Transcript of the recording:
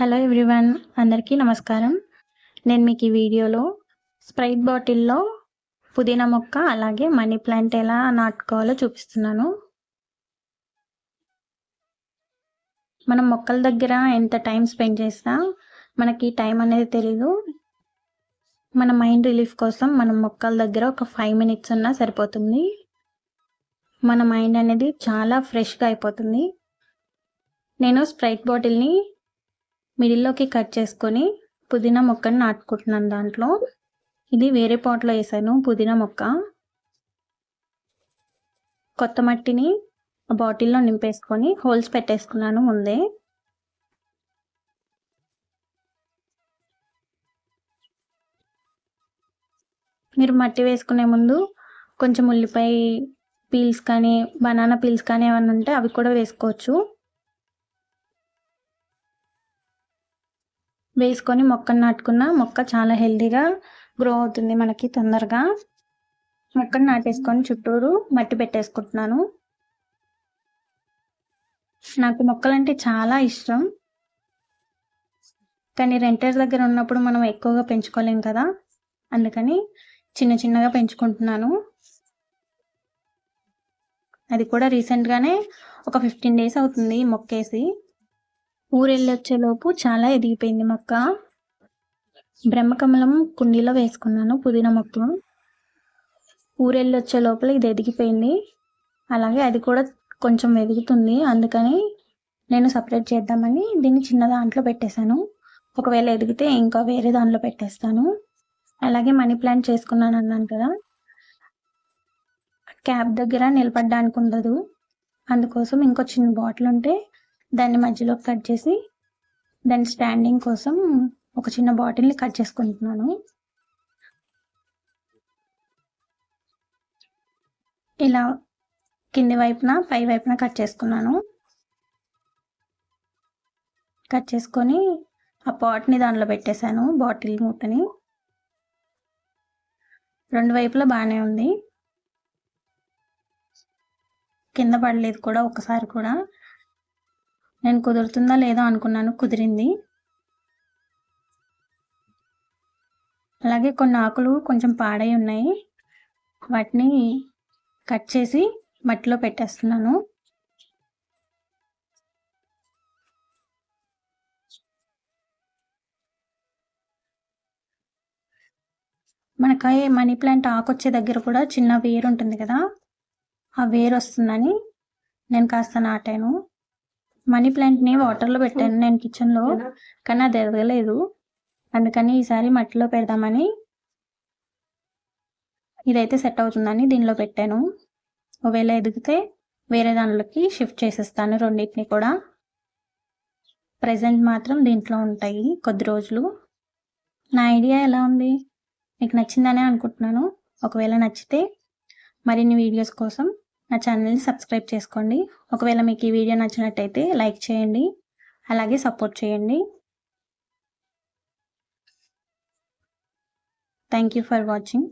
Hello everyone అందరికీ నమస్కారం. నేను మీకు ఈ వీడియోలో స్ప్రైట్ బాటిల్లో పుదీనా మొక్క అలాగే మనీ ప్లాంట్ ఎలా నాటుకోవాలో చూపిస్తున్నాను. మనం మొక్కల దగ్గర ఎంత టైం స్పెండ్ చేసినా మనకి టైం అనేది తెలీదు. మన మైండ్ రిలీఫ్ కోసం మనం మొక్కల దగ్గర ఒక ఫైవ్ మినిట్స్ ఉన్నా సరిపోతుంది. మన మైండ్ అనేది చాలా ఫ్రెష్గా అయిపోతుంది. నేను స్ప్రైట్ బాటిల్ని మిడిల్లోకి కట్ చేసుకొని పుదీనా మొక్కని నాటుకుంటున్నాను దాంట్లో. ఇది వేరే పాట్లో వేసాను పుదీనా మొక్క. కొత్త మట్టిని బాటిల్లో నింపేసుకొని హోల్స్ పెట్టేసుకున్నాను ముందే. మీరు మట్టి వేసుకునే ముందు కొంచెం ఉల్లిపాయ పీల్స్ కానీ బనానా పీల్స్ కానీ ఏమైనా ఉంటే అవి కూడా వేసుకోవచ్చు. వేసుకొని మొక్కను నాటుకున్న మొక్క చాలా హెల్దీగా గ్రో అవుతుంది మనకి తొందరగా. మొక్కను నాటేసుకొని చుట్టూరు మట్టి పెట్టేసుకుంటున్నాను. నాకు మొక్కలంటే చాలా ఇష్టం. కానీ రెంటర్ దగ్గర ఉన్నప్పుడు మనం ఎక్కువగా పెంచుకోలేం కదా. అందుకని చిన్న చిన్నగా పెంచుకుంటున్నాను. అది కూడా రీసెంట్గానే ఒక ఫిఫ్టీన్ డేస్ అవుతుంది మొక్కేసి. ఊరెళ్ళొచ్చేలోపు చాలా ఎదిగిపోయింది మొక్క. బ్రహ్మకమలం కుండీలో వేసుకున్నాను పుదీనా మొక్క. ఊరెళ్ళొచ్చే లోపల ఇది ఎదిగిపోయింది. అలాగే అది కూడా కొంచెం ఎదుగుతుంది అందుకని నేను సపరేట్ చేద్దామని దీన్ని చిన్న దాంట్లో పెట్టేశాను. ఒకవేళ ఎదిగితే ఇంకా వేరే దాంట్లో పెట్టేస్తాను. అలాగే మనీ ప్లాంట్ చేసుకున్నాను అన్నాను కదా. క్యాబ్ దగ్గర నిలబడడానికి ఉండదు. అందుకోసం ఇంకో చిన్న బాటిల్ ఉంటే దాన్ని మధ్యలో కట్ చేసి దాని స్టాండింగ్ కోసం ఒక చిన్న బాటిల్ని కట్ చేసుకుంటున్నాను. ఇలా కింది వైపున పై వైపున కట్ చేసుకున్నాను. కట్ చేసుకొని ఆ పాట్ని దానిలో పెట్టేశాను బాటిల్ మూతని. రెండు వైపులా బాగానే ఉంది. కింద పడలేదు కూడా ఒకసారి కూడా. నేను కుదురుతుందా లేదో అనుకున్నాను కుదిరింది. అలాగే కొన్ని ఆకులు కొంచెం పాడై ఉన్నాయి. వాటిని కట్ చేసి మట్టిలో పెట్టేస్తున్నాను. మనకి మనీ ప్లాంట్ ఆకొచ్చే దగ్గర కూడా చిన్న వేరు ఉంటుంది కదా ఆ వేరు వస్తుందని నేను కాస్త నాటాను. మనీ ప్లాంట్ని వాటర్లో పెట్టాను నేను కిచెన్లో. కానీ అది ఎదగలేదు. అందుకని ఈసారి మట్టిలో పెడదామని ఇదైతే సెట్ అవుతుందని దీనిలో పెట్టాను. ఒకవేళ ఎదిగితే వేరే దానిలోకి షిఫ్ట్ చేసేస్తాను రెండింటిని కూడా. ప్రజెంట్ మాత్రం దీంట్లో ఉంటాయి కొద్ది రోజులు. నా ఐడియా ఎలా ఉంది? మీకు నచ్చిందనే అనుకుంటున్నాను. ఒకవేళ నచ్చితే మరిన్ని వీడియోస్ కోసం నా ఛానల్ని సబ్స్క్రైబ్ చేసుకోండి. ఒకవేళ మీకు ఈ వీడియో నచ్చినట్టయితే లైక్ చేయండి. అలాగే సపోర్ట్ చేయండి. Thank you for watching